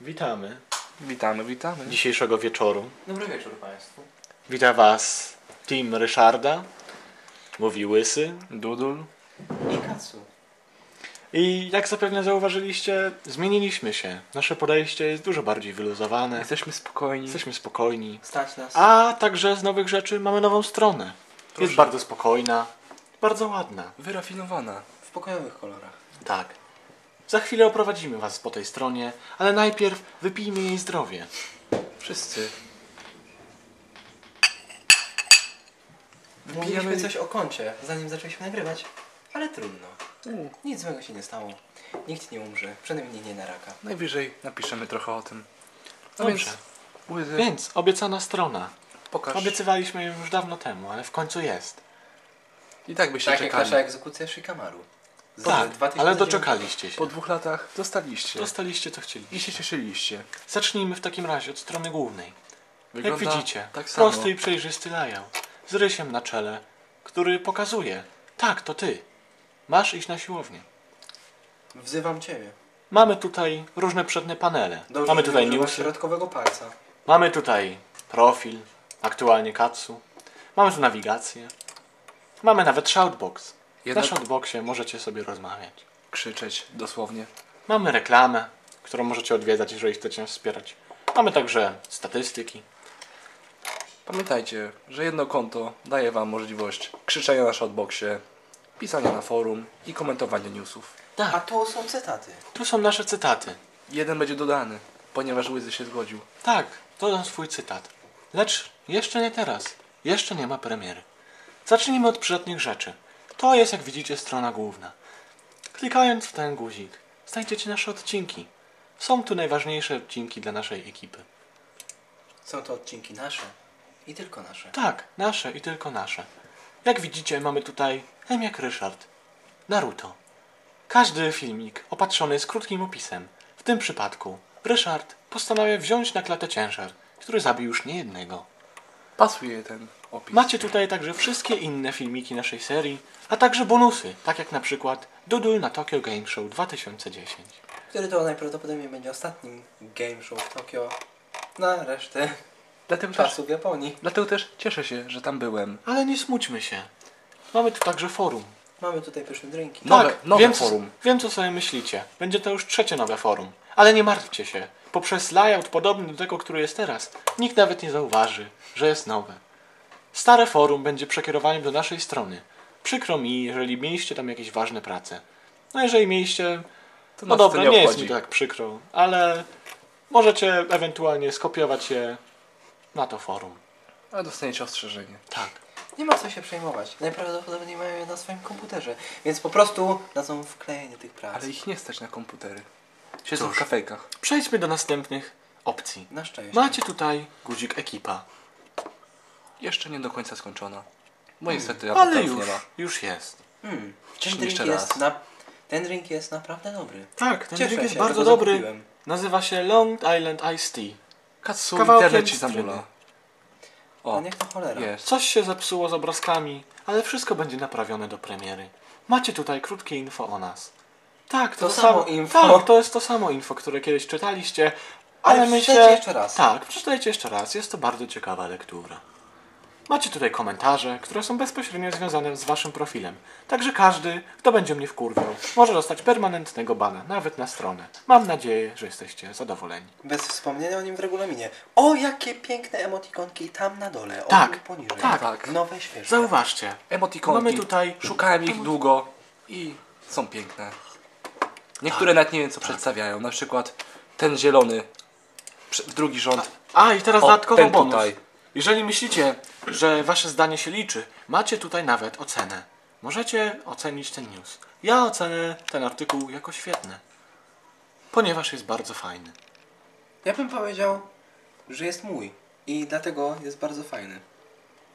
Witamy Witamy, witamy. dzisiejszego wieczoru. Dobry wieczór Państwu. Wita Was Team Ryszarda, mówi Łysy. Dudul. I Katsu. I jak zapewne zauważyliście, zmieniliśmy się. Nasze podejście jest dużo bardziej wyluzowane. Jesteśmy spokojni. Jesteśmy spokojni. Stać nas. A także z nowych rzeczy mamy nową stronę. Proszę. Jest bardzo spokojna, bardzo ładna. Wyrafinowana. W pokojowych kolorach. Tak. Za chwilę oprowadzimy Was po tej stronie, ale najpierw wypijmy jej zdrowie. Wszyscy. Mówiliśmy coś o koncie, zanim zaczęliśmy nagrywać. Ale trudno. U, Nic złego się nie stało. Nikt nie umrze. Przynajmniej nie na raka. najwyżej napiszemy trochę o tym. No Dobrze. więc, Więc obiecana strona. pokaż. Obiecywaliśmy ją już dawno temu, ale w końcu jest. I tak byście Tak jak czekali. nasza egzekucja Shikamaru. Z Tak, 2009 ale doczekaliście się. Po dwóch latach dostaliście. Dostaliście co I chcieliście. się cieszyliście. Zacznijmy w takim razie od strony głównej. Wygląda Jak widzicie, tak samo. prosty i przejrzysty layout. Z rysiem na czele, który pokazuje, tak, to ty. Masz iść na siłownię. Wzywam Ciebie. Mamy tutaj różne przednie panele. Dobrze, mamy tutaj newsy, środkowego palca. mamy tutaj profil, aktualnie Katsu. Mamy tu nawigację. Mamy nawet shoutbox. Jedna- Na shoutboxie możecie sobie rozmawiać. Krzyczeć dosłownie. Mamy reklamę, którą możecie odwiedzać, jeżeli chcecie nas wspierać. Mamy także statystyki. Pamiętajcie, że jedno konto daje wam możliwość krzyczenia na shotboxie, pisania na forum i komentowania newsów. Tak, A tu są cytaty. tu są nasze cytaty. Jeden będzie dodany, ponieważ Łyzy się zgodził. Tak, dodam swój cytat. Lecz jeszcze nie teraz. Jeszcze nie ma premiery. Zacznijmy od przydatnych rzeczy. To jest, jak widzicie, strona główna. Klikając w ten guzik, znajdziecie nasze odcinki. Są tu najważniejsze odcinki dla naszej ekipy. Są to odcinki nasze. I tylko nasze. Tak, nasze i tylko nasze. Jak widzicie, mamy tutaj M jak Ryszard. Naruto. Każdy filmik opatrzony jest krótkim opisem. W tym przypadku Ryszard postanawia wziąć na klatę ciężar, który zabił już niejednego. Pasuje ten opis. Macie tutaj także wszystkie inne filmiki naszej serii, a także bonusy, tak jak na przykład Dudul na Tokyo Game Show 2010. Który to najprawdopodobniej będzie ostatnim game show w Tokio na resztę Dlatego też, czasu w Japonii. dlatego też cieszę się, że tam byłem. Ale nie smućmy się. Mamy tu także forum. Mamy tutaj pyszne drinki. Nowe- tak, nowe wiem, forum. Co, wiem co sobie myślicie. Będzie to już trzecie nowe forum. Ale nie martwcie się. Poprzez layout podobny do tego, który jest teraz, nikt nawet nie zauważy, że jest nowe. Stare forum będzie przekierowaniem do naszej strony. Przykro mi, jeżeli mieliście tam jakieś ważne prace. No jeżeli mieliście... To No dobra, nie nie jest obchodzi. mi tak przykro, ale możecie ewentualnie skopiować je na to forum. A dostaniecie ostrzeżenie. Tak. Nie ma co się przejmować. Najprawdopodobniej mają je na swoim komputerze. Więc po prostu dadzą wklejenie tych prac. Ale ich nie stać na komputery. Siedzą Cóż. w kafejkach. Przejdźmy do następnych opcji. Na szczęście. Macie tutaj guzik ekipa. Jeszcze nie do końca skończona. Bo niestety Ale awatarów już, nie ma. już jest. Hmm. Ten drink, jeszcze jest raz. na... Ten drink jest naprawdę dobry. Tak, ten Cieszę drink jest się, bardzo dobry. zakupiłem. Nazywa się Long Island Iced Tea. Katsu, internet ci zamula. O. O, niech to cholera. jest. Coś się zepsuło z obrazkami, ale wszystko będzie naprawione do premiery. Macie tutaj krótkie info o nas. Tak, to, To samo info. Tak, to jest to samo info, które kiedyś czytaliście, ale, Ale myślę... przeczytajcie jeszcze raz. Tak, przeczytajcie jeszcze raz. Jest to bardzo ciekawa lektura. Macie tutaj komentarze, które są bezpośrednio związane z waszym profilem. Także każdy, kto będzie mnie wkurwiał, może dostać permanentnego bana, nawet na stronę. Mam nadzieję, że jesteście zadowoleni. Bez wspomnienia o nim w regulaminie. O, jakie piękne emotikonki tam na dole. O, Tak, poniżej. tak. Tak. Nowe, świeże. Zauważcie, Emotikonki. Mamy tutaj- Szukałem ich długo i są piękne. Niektóre nawet nie wiem co przedstawiają. Na przykład ten zielony. w Drugi rząd. A i teraz O, dodatkowo ten bonus. tutaj. Jeżeli myślicie, że wasze zdanie się liczy, macie tutaj nawet ocenę. Możecie ocenić ten news. Ja ocenę ten artykuł jako świetny. Ponieważ jest bardzo fajny. Ja bym powiedział, że jest mój. I dlatego jest bardzo fajny.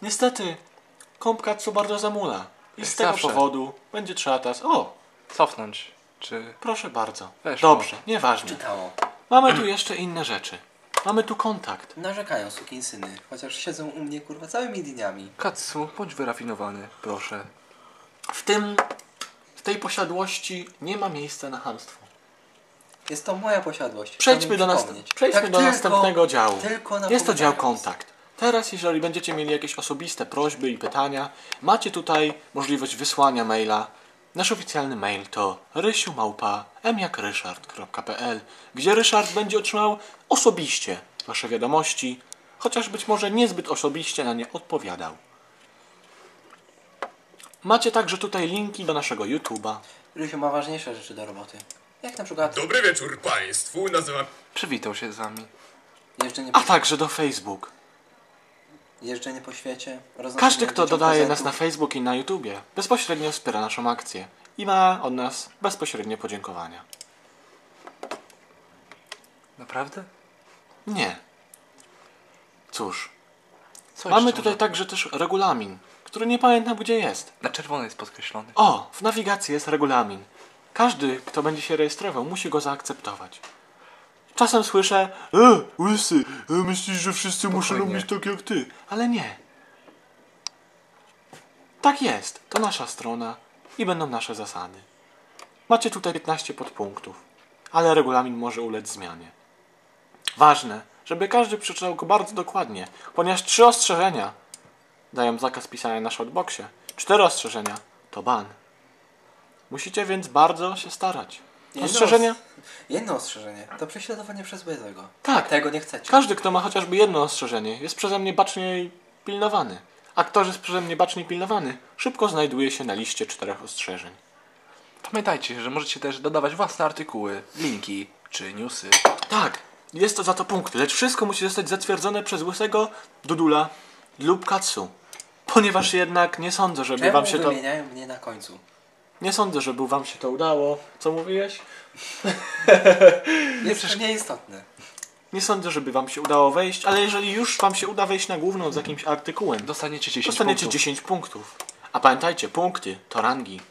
Niestety, Kompkatsu bardzo zamula. I Jak z tego zawsze. powodu będzie trzeba teraz... O, Cofnąć. Czy. proszę bardzo. Weszło. Dobrze, nieważne. Czytało. Mamy tu jeszcze inne rzeczy. Mamy tu kontakt. Narzekają sukinsyny. Chociaż siedzą u mnie kurwa całymi dniami. Katsu, bądź wyrafinowany, proszę. W tym, w tej posiadłości nie ma miejsca na hamstwo. Jest to moja posiadłość. Przejdźmy, do, nast- przejdźmy Tak do tylko- następnego działu. Tylko Jest to dział kontakt. Teraz, jeżeli będziecie mieli jakieś osobiste prośby i pytania, macie tutaj możliwość wysłania maila. Nasz oficjalny mail to rysiumałpa.mjakryszard.pl gdzie Ryszard będzie otrzymał osobiście Wasze wiadomości, chociaż być może niezbyt osobiście na nie odpowiadał. Macie także tutaj linki do naszego YouTube'a. Rysiu ma ważniejsze rzeczy do roboty. Jak na przykład Dobry wieczór Państwu, nazywam Przywitał się z wami. jeżdżenie po, a także do Facebook. Jeżdżenie po świecie. Każdy, kto dodaje nas prezentów. na Facebook i na YouTubie, bezpośrednio wspiera naszą akcję i ma od nas bezpośrednie podziękowania. Naprawdę? Nie. Cóż, Co mamy tutaj może- także też regulamin, który nie pamiętam gdzie jest. Na czerwono jest podkreślony. O, w nawigacji jest regulamin. Każdy, kto będzie się rejestrował, musi go zaakceptować. Czasem słyszę, e, łysy, e, myślisz, że wszyscy muszą Spokojnie. robić tak jak ty. Ale nie. Tak jest, to nasza strona i będą nasze zasady. Macie tutaj 15 podpunktów, ale regulamin może ulec zmianie. Ważne, żeby każdy przeczytał go bardzo dokładnie, ponieważ trzy ostrzeżenia dają zakaz pisania na shoutboxie. Cztery ostrzeżenia to ban. Musicie więc bardzo się starać. Jedno Ostrzeżenia? os- Jedno ostrzeżenie to prześladowanie przez złego. Tak. Tego nie chcecie. Każdy, kto ma chociażby jedno ostrzeżenie, jest przeze mnie bacznie pilnowany. A kto jest przeze mnie bacznie pilnowany, szybko znajduje się na liście czterech ostrzeżeń. Pamiętajcie, że możecie też dodawać własne artykuły, linki czy newsy. Tak, jest to za to punkty, lecz wszystko musi zostać zatwierdzone przez łysego Dudula lub Katsu. Ponieważ jednak nie sądzę, żeby Czemu wam się to... wymieniają mnie na końcu? Nie sądzę, żeby wam się to udało. Co mówiłeś? Jest to nieistotne. Nie sądzę, żeby wam się udało wejść, ale jeżeli już wam się uda wejść na główną z jakimś artykułem, Dostaniecie 10 dostaniecie punktów. 10 punktów. A pamiętajcie, punkty to rangi.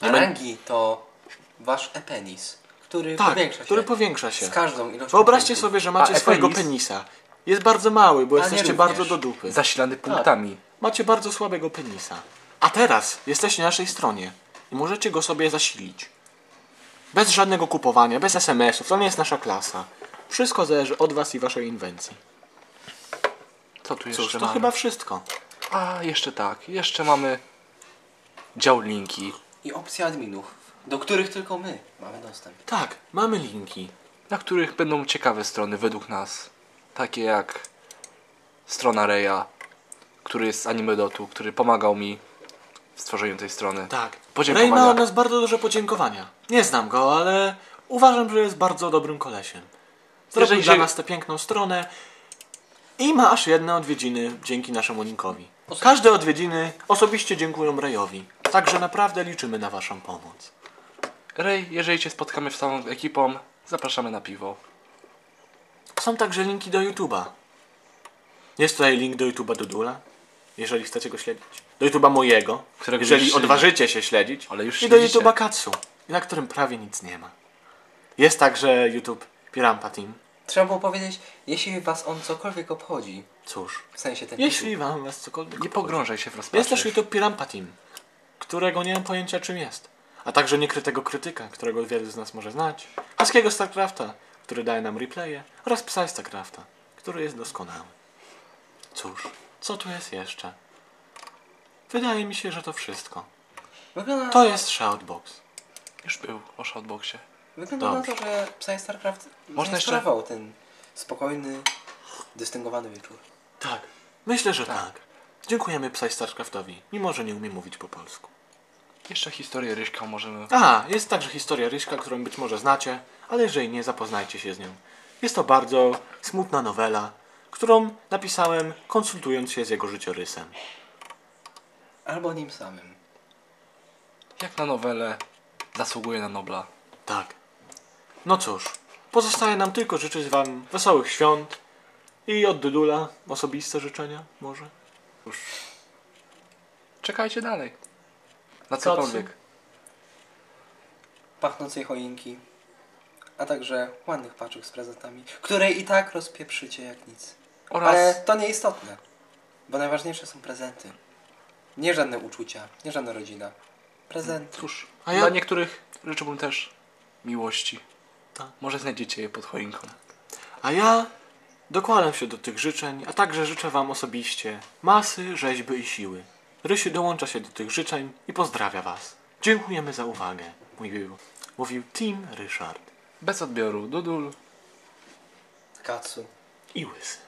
A Nie rangi to wasz e-penis, który Tak, powiększa się który powiększa się. z każdą ilością Wyobraźcie punktów. sobie, że macie A swojego penis? penisa. Jest bardzo mały, bo A nie jesteście bardzo do dupy. Zasilany punktami. Macie bardzo słabego penisa. A teraz jesteście na naszej stronie i możecie go sobie zasilić. Bez żadnego kupowania, bez SMS-ów. To nie jest nasza klasa. Wszystko zależy od was i waszej inwencji. Co tu jeszcze Cóż, to mamy? chyba wszystko. A, jeszcze tak. Jeszcze mamy dział linki, I opcje adminów, do których tylko my mamy dostęp. Tak, mamy linki. na których będą ciekawe strony według nas. Takie jak strona Reya, który jest z Animedotu, który pomagał mi w stworzeniu tej strony. Tak. Podziękowania. Ray ma od nas bardzo duże podziękowania. Nie znam go, ale uważam, że jest bardzo dobrym kolesiem. Zrobił Jeżeli dla się- nas tę piękną stronę i ma aż jedne odwiedziny dzięki naszemu linkowi. Każde odwiedziny osobiście dziękują Rayowi. Także naprawdę liczymy na waszą pomoc. Ray, jeżeli cię spotkamy z całą ekipą, zapraszamy na piwo. Są także linki do YouTube'a. Jest tutaj link do YouTube'a Dudula, jeżeli chcecie go śledzić. Do YouTube'a mojego, Którego jeżeli już odważycie się śledzić. Ale już I do śledzicie. YouTube'a Katsu, na którym prawie nic nie ma. Jest także YouTube Pirampa Team. Trzeba było powiedzieć, jeśli was on cokolwiek obchodzi, Cóż, w sensie ten jeśli wam was cokolwiek Nie obchodzi. pogrążaj się w rozpaczy. Jest też YouTube Pirampa Team, którego nie mam pojęcia czym jest. A także niekrytego krytyka, którego wielu z nas może znać. Haskiego StarCrafta, który daje nam replaye. Oraz Psa StarCrafta, który jest doskonały. Cóż, co tu jest jeszcze? Wydaje mi się, że to wszystko. Wygląda, na To jest Shoutbox. Już był o Shoutboxie. wygląda na to, że Psy StarCraft Można jeszcze- zainspirował ten spokojny, dystyngowany wieczór. Tak, myślę, że tak. Dziękujemy Psy StarCraftowi, mimo że nie umie mówić po polsku. Jeszcze historię Ryśka możemy... A, jest także historia Ryśka, którą być może znacie, ale jeżeli nie, zapoznajcie się z nią. Jest to bardzo smutna nowela, którą napisałem konsultując się z jego życiorysem. Albo nim samym. Jak na nowelę zasługuje na Nobla. Tak. No cóż, pozostaje nam tylko życzyć wam wesołych świąt i od Dudula osobiste życzenia, może? Już. Czekajcie dalej. Na Co, cokolwiek. Pachnącej choinki, a także ładnych paczek z prezentami, które i tak rozpieprzycie jak nic. Oraz Ale to nieistotne, bo najważniejsze są prezenty. Nie żadne uczucia, nie żadna rodzina. Prezenty. cóż, A ja- dla niektórych życzyłbym też miłości. lata. Może znajdziecie je pod choinką. A ja dokładam się do tych życzeń, a także życzę Wam osobiście masy, rzeźby i siły. Rysiu dołącza się do tych życzeń i pozdrawia Was. Dziękujemy za uwagę, mówił, mówił Tim Ryszard Bez odbioru. Dudul. Katsu. i Łysy.